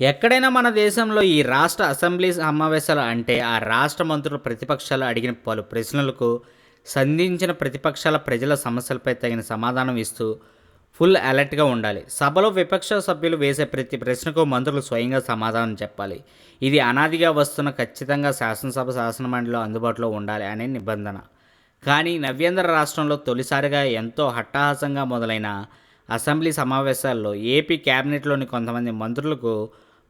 ఎక్కడైనా మన దేశంలో ఈ రాష్ట్ర అసెంబ్లీ సమావేశాలు అంటే ఆ రాష్ట్ర మంత్రులు ప్రతిపక్షాలు అడిగిన పలు ప్రశ్నలకు సంధించిన ప్రతిపక్షాల ప్రజల సమస్యలపై తగిన సమాధానం ఇస్తూ ఫుల్ అలర్ట్గా ఉండాలి. సభలో విపక్ష సభ్యులు వేసే ప్రతి ప్రశ్నకు మంత్రులు స్వయంగా సమాధానం చెప్పాలి. ఇది అనాదిగా వస్తున్న ఖచ్చితంగా శాసనసభ శాసనమండలిలో అందుబాటులో ఉండాలి అనే నిబంధన. కానీ నవ్యాంధ్ర రాష్ట్రంలో తొలిసారిగా ఎంతో హట్టాహాసంగా మొదలైన అసెంబ్లీ సమావేశాల్లో ఏపీ క్యాబినెట్లోని కొంతమంది మంత్రులకు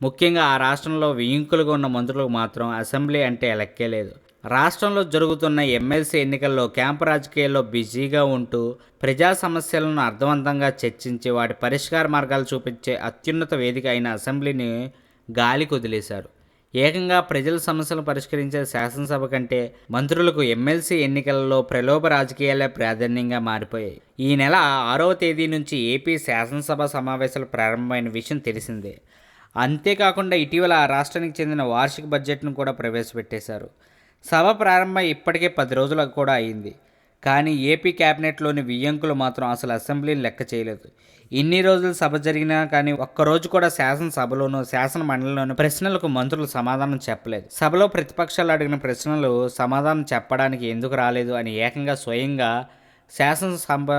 ముఖ్యంగా ఆ రాష్ట్రంలో వియింకులుగా ఉన్న మంత్రులకు మాత్రం అసెంబ్లీ అంటే లెక్కే లేదు. రాష్ట్రంలో జరుగుతున్న ఎమ్మెల్సీ ఎన్నికల్లో క్యాంపు రాజకీయాల్లో బిజీగా ఉంటూ ప్రజా సమస్యలను అర్థవంతంగా చర్చించి వాటి పరిష్కార మార్గాలు చూపించే అత్యున్నత వేదిక అయిన అసెంబ్లీని గాలికి వదిలేశారు ఏకంగా ప్రజల సమస్యలను పరిష్కరించే శాసనసభ కంటే మంత్రులకు ఎమ్మెల్సీ ఎన్నికలలో ప్రలోభ రాజకీయాలే ప్రాధాన్యంగా మారిపోయాయి. ఈ నెల ఆరవ తేదీ నుంచి ఏపీ శాసనసభ సమావేశాలు ప్రారంభమైన విషయం తెలిసిందే. అంతేకాకుండా ఇటీవల ఆ రాష్ట్రానికి చెందిన వార్షిక బడ్జెట్ను కూడా ప్రవేశపెట్టేశారు. సభ ప్రారంభం ఇప్పటికే పది రోజులకు కూడా అయింది. కానీ ఏపీ క్యాబినెట్లోని వియ్యంకులు మాత్రం అసలు అసెంబ్లీని లెక్క చేయలేదు. ఇన్ని రోజులు సభ జరిగినా కానీ ఒక్కరోజు కూడా శాసనసభలోనూ శాసన మండలిలోనూ ప్రశ్నలకు మంత్రులు సమాధానం చెప్పలేదు. సభలో ప్రతిపక్షాలు అడిగిన ప్రశ్నలు సమాధానం చెప్పడానికి ఎందుకు రాలేదు అని ఏకంగా స్వయంగా శాసనసభ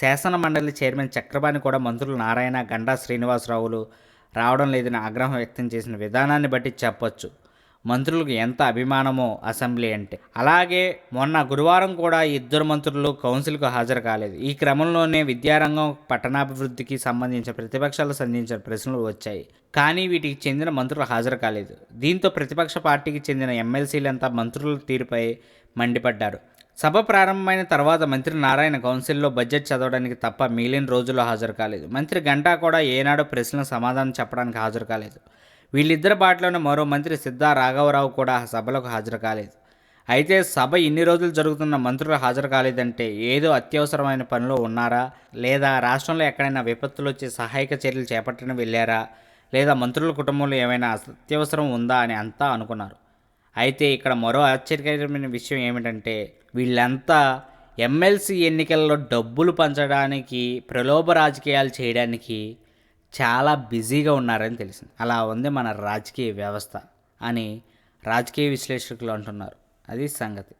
శాసన మండలి చైర్మన్ చక్రపాణి కూడా మంత్రులు నారాయణ గండా శ్రీనివాసరావులు రావడం లేదని ఆగ్రహం వ్యక్తం చేసిన విధానాన్ని బట్టి చెప్పొచ్చు. మంత్రులకు ఎంత అభిమానమో అసెంబ్లీ అంటే. అలాగే మొన్న గురువారం కూడా ఇద్దరు మంత్రులు కౌన్సిల్కు హాజరు కాలేదు. ఈ క్రమంలోనే విద్యారంగం పట్టణాభివృద్ధికి సంబంధించిన ప్రతిపక్షాలు సంధించిన ప్రశ్నలు వచ్చాయి. కానీ వీటికి చెందిన మంత్రులు హాజరు కాలేదు. దీంతో ప్రతిపక్ష పార్టీకి చెందిన ఎమ్మెల్సీలంతా మంత్రుల తీరుపై మండిపడ్డారు. సభ ప్రారంభమైన తర్వాత మంత్రి నారాయణ కౌన్సిల్లో బడ్జెట్ చదవడానికి తప్ప మిగిలిన రోజుల్లో హాజరు కాలేదు. మంత్రి గంటా కూడా ఏనాడో ప్రశ్నల సమాధానం చెప్పడానికి హాజరు కాలేదు. వీళ్ళిద్దరి బాటలోనే మరో మంత్రి సిద్ధా రాఘవరావు కూడా సభలకు హాజరు కాలేదు. అయితే సభ ఇన్ని రోజులు జరుగుతున్న మంత్రులు హాజరు కాలేదంటే ఏదో అత్యవసరమైన పనిలో ఉన్నారా? లేదా రాష్ట్రంలో ఎక్కడైనా విపత్తులు వచ్చి సహాయక చర్యలు చేపట్టడం వెళ్ళారా? లేదా మంత్రుల కుటుంబంలో ఏమైనా అత్యవసరం ఉందా అని అంతా అనుకున్నారు. అయితే ఇక్కడ మరో ఆశ్చర్యకరమైన విషయం ఏమిటంటే వీళ్ళంతా ఎమ్మెల్సీ ఎన్నికల్లో డబ్బులు పంచడానికి ప్రలోభ రాజకీయాలు చేయడానికి చాలా బిజీగా ఉన్నారని తెలిసింది. అలా ఉంది మన రాజకీయ వ్యవస్థ అని రాజకీయ విశ్లేషకులు అంటున్నారు. అది సంగతి.